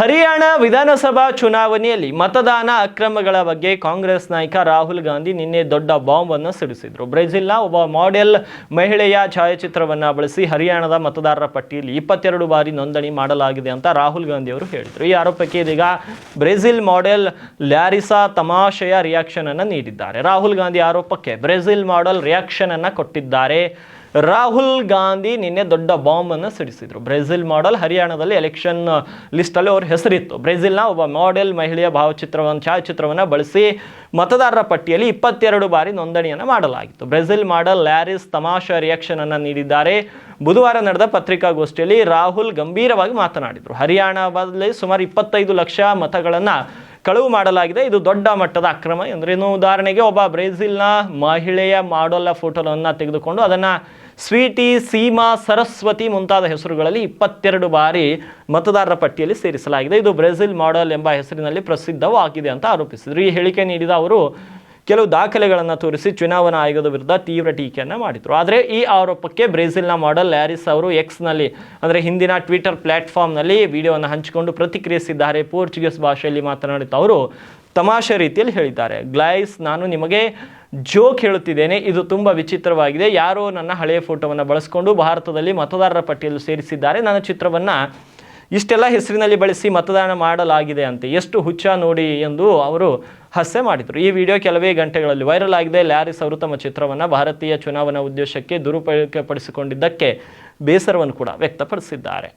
ಹರಿಯಾಣ ವಿಧಾನಸಭಾ ಚುನಾವಣೆಯಲ್ಲಿ ಮತದಾನ ಅಕ್ರಮಗಳ ಬಗ್ಗೆ ಕಾಂಗ್ರೆಸ್ ನಾಯಕ ರಾಹುಲ್ ಗಾಂಧಿ ನಿನ್ನೆ ದೊಡ್ಡ ಬಾಂಬ್ ಅನ್ನು ಸಿಡಿಸಿದ್ರು. ಬ್ರೆಜಿಲ್ನ ಒಬ್ಬ ಮಾಡೆಲ್ ಮಹಿಳೆಯ ಛಾಯಾಚಿತ್ರವನ್ನು ಬಳಸಿ ಹರಿಯಾಣದ ಮತದಾರರ ಪಟ್ಟಿಯಲ್ಲಿ ಇಪ್ಪತ್ತೆರಡು ಬಾರಿ ನೋಂದಣಿ ಮಾಡಲಾಗಿದೆ ಅಂತ ರಾಹುಲ್ ಗಾಂಧಿ ಅವರು ಹೇಳಿದರು. ಈ ಆರೋಪಕ್ಕೆ ಇದೀಗ ಬ್ರೆಜಿಲ್ ಮಾಡೆಲ್ ಲ್ಯಾರಿಸಾ ತಮಾಷೆಯ ರಿಯಾಕ್ಷನ್ ಅನ್ನು ನೀಡಿದ್ದಾರೆ. ರಾಹುಲ್ ಗಾಂಧಿ ಆರೋಪಕ್ಕೆ ಬ್ರೆಜಿಲ್ ಮಾಡೆಲ್ ರಿಯಾಕ್ಷನ್ ಅನ್ನು ಕೊಟ್ಟಿದ್ದಾರೆ. ರಾಹುಲ್ ಗಾಂಧಿ ನಿನ್ನೆ ದೊಡ್ಡ ಬಾಂಬನ್ನು ಸಿಡಿಸಿದರು. ಬ್ರೆಜಿಲ್ ಮಾಡೆಲ್ ಹರಿಯಾಣದಲ್ಲಿ ಎಲೆಕ್ಷನ್ ಲಿಸ್ಟ್ ಅಲ್ಲಿ ಅವ್ರ ಹೆಸರಿತ್ತು. ಬ್ರೆಜಿಲ್ನ ಒಬ್ಬ ಮಾಡೆಲ್ ಮಹಿಳೆಯ ಭಾವಚಿತ್ರವನ್ನು, ಛಾಯಾಚಿತ್ರವನ್ನು ಬಳಸಿ ಮತದಾರರ ಪಟ್ಟಿಯಲ್ಲಿ ಇಪ್ಪತ್ತೆರಡು ಬಾರಿ ನೋಂದಣಿಯನ್ನು ಮಾಡಲಾಗಿತ್ತು. ಬ್ರೆಜಿಲ್ ಮಾಡೆಲ್ ಲ್ಯಾರಿಸ್ ತಮಾಷಾ ರಿಯಾಕ್ಷನ್ ಅನ್ನು ನೀಡಿದ್ದಾರೆ. ಬುಧವಾರ ನಡೆದ ಪತ್ರಿಕಾಗೋಷ್ಠಿಯಲ್ಲಿ ರಾಹುಲ್ ಗಂಭೀರವಾಗಿ ಮಾತನಾಡಿದರು. ಹರಿಯಾಣದಲ್ಲಿ ಸುಮಾರು ಇಪ್ಪತ್ತೈದು ಲಕ್ಷ ಮತಗಳನ್ನು ಕಳುವು ಮಾಡಲಾಗಿದೆ. ಇದು ದೊಡ್ಡ ಮಟ್ಟದ ಅಕ್ರಮ ಎಂದ್ರೇನು ಉದಾಹರಣೆಗೆ ಒಬ್ಬ ಬ್ರೆಜಿಲ್ನ ಮಹಿಳೆಯ ಮಾಡೆಲ್ನ ಫೋಟೋವನ್ನು ತೆಗೆದುಕೊಂಡು ಅದನ್ನು ಸ್ವೀಟಿ ಸೀಮಾ ಸರಸ್ವತಿ ಮುಂತಾದ ಹೆಸರುಗಳಲ್ಲಿ ಇಪ್ಪತ್ತೆರಡು ಬಾರಿ ಮತದಾರರ ಪಟ್ಟಿಯಲ್ಲಿ ಸೇರಿಸಲಾಗಿದೆ. ಇದು ಬ್ರೆಜಿಲ್ ಮಾಡೆಲ್ ಎಂಬ ಹೆಸರಿನಲ್ಲಿ ಪ್ರಸಿದ್ಧವಾಗಿದೆ ಅಂತ ಆರೋಪಿಸಿದರು. ಈ ಹೇಳಿಕೆ ನೀಡಿದ ಅವರು, ಕೆಲವು ದಾಖಲೆಗಳನ್ನು ತೋರಿಸಿ ಚುನಾವಣಾ ಆಯೋಗದ ವಿರುದ್ಧ ತೀವ್ರ ಟೀಕೆಯನ್ನು ಮಾಡಿದರು. ಆದರೆ ಈ ಆರೋಪಕ್ಕೆ ಬ್ರೆಜಿಲ್ನ ಮಾಡೆಲ್ ಲ್ಯಾರಿಸ್ ಅವರು ಎಕ್ಸ್ನಲ್ಲಿ ಅಂದರೆ ಹಿಂದಿನ ಟ್ವಿಟರ್ ಪ್ಲಾಟ್ಫಾರ್ಮ್ನಲ್ಲಿ ವಿಡಿಯೋವನ್ನು ಹಂಚಿಕೊಂಡು ಪ್ರತಿಕ್ರಿಯಿಸಿದ್ದಾರೆ. ಪೋರ್ಚುಗೀಸ್ ಭಾಷೆಯಲ್ಲಿ ಮಾತನಾಡಿದ ಅವರು ತಮಾಷೆ ರೀತಿಯಲ್ಲಿ ಹೇಳಿದ್ದಾರೆ. ಗ್ಲೈಸ್, ನಾನು ನಿಮಗೆ ಜೋಕ್ ಹೇಳುತ್ತಿದ್ದೇನೆ. ಇದು ತುಂಬ ವಿಚಿತ್ರವಾಗಿದೆ. ಯಾರೋ ನನ್ನ ಹಳೆಯ ಫೋಟೋವನ್ನು ಬಳಸಿಕೊಂಡು ಭಾರತದಲ್ಲಿ ಮತದಾರರ ಪಟ್ಟಿಯಲ್ಲಿ ಸೇರಿಸಿದ್ದಾರೆ. ನನ್ನ ಚಿತ್ರವನ್ನು ಇಷ್ಟೆಲ್ಲ ಹೆಸರಿನಲ್ಲಿ ಬಳಸಿ ಮತದಾನ ಮಾಡಲಾಗಿದೆ ಅಂತೆ. ಎಷ್ಟು ಹುಚ್ಚ ನೋಡಿ ಎಂದು ಅವರು ಹಾಸ್ಯ ಮಾಡಿದರು. ಈ ವಿಡಿಯೋ ಕೆಲವೇ ಗಂಟೆಗಳಲ್ಲಿ ವೈರಲ್ ಆಗಿದೆ. ಲ್ಯಾರಿಸ್ ಅವರು ತಮ್ಮ ಚಿತ್ರವನ್ನು ಭಾರತೀಯ ಚುನಾವಣಾ ಉದ್ದೇಶಕ್ಕೆ ದುರುಪಯೋಗಪಡಿಸಿಕೊಂಡಿದ್ದಕ್ಕೆ ಬೇಸರವನ್ನು ಕೂಡ ವ್ಯಕ್ತಪಡಿಸಿದ್ದಾರೆ.